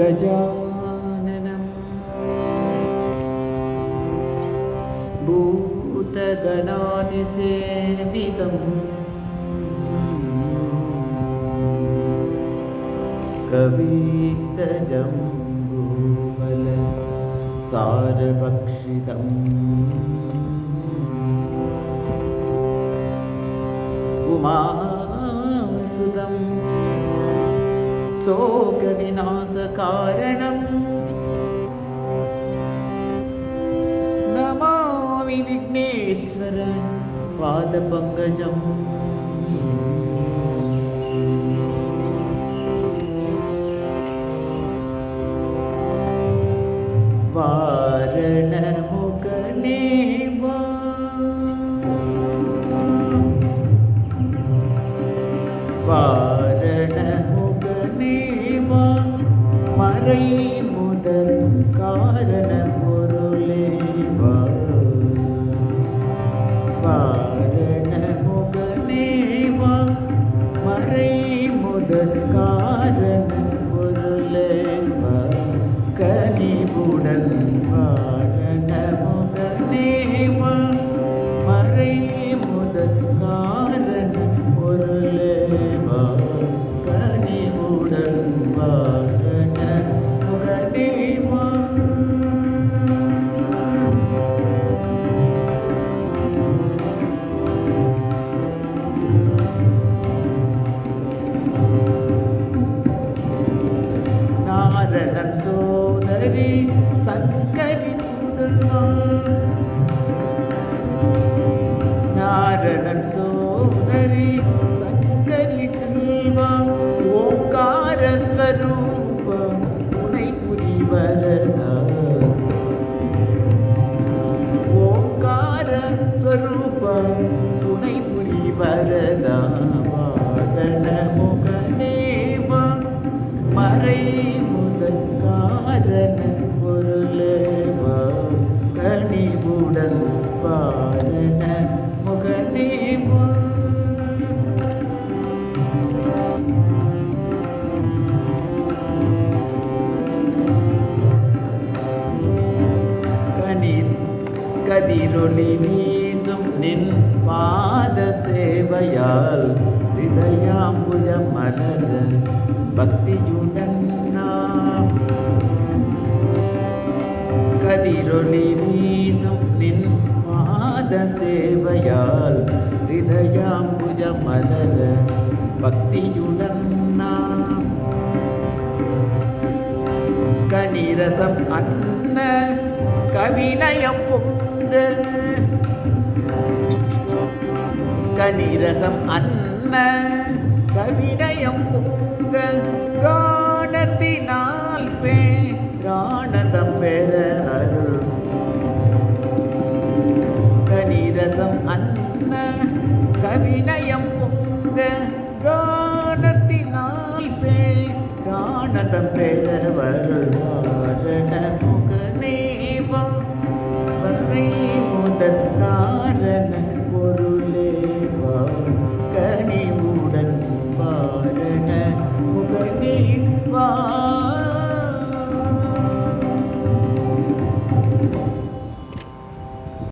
गजाननम्। भूतगणादिसेवितम् कवितजम्बूबल सारभक्षितम्। उमासुतम् शोकविनाशकारणम् नमामि विघ्नेश्वर पादपङ्कजम् वारणमुकने அறை முதல் காரண பொருளே பொருளேவா வாரணமுகனேவா மறை முதல் காரண பொருளே கனிவுடன் காரண வாரணமுகனேவா மறை முதல் நாரணன் சோதரி சங்கரி முதல்வம் நாரணன் சோதரி சங்கரி செல்வா ஓங்கார ஸ்வரூப துணை புரிவரதா ஓங்கார ஸ்வரூப மறை காரண பொருளேவா? கனிவுடன் பாரண முகனேவா கனிர் கதிரொளி வீசும் நின் பாத சேவையால் ஹிருதயாம்புஜ மலர பக்தியுடன் கதிரொளி வீசும் நின் பாத சேவையால் ஹிருதயாம்புஜ மலர பக்தியுடன் நாம் கணிரசம் அன்ன கவிநயம் பொங்க கணிரசம் அன்ன கவிநயம் பொங்க ரசம் அன்ன கவிநயம் பொங்க கானத்தினால் பே கானதம் பெற வருவாரண முகநேவா வரை முதற்காரண பொருளேவா கனிவுடன் பாரண முகநேவா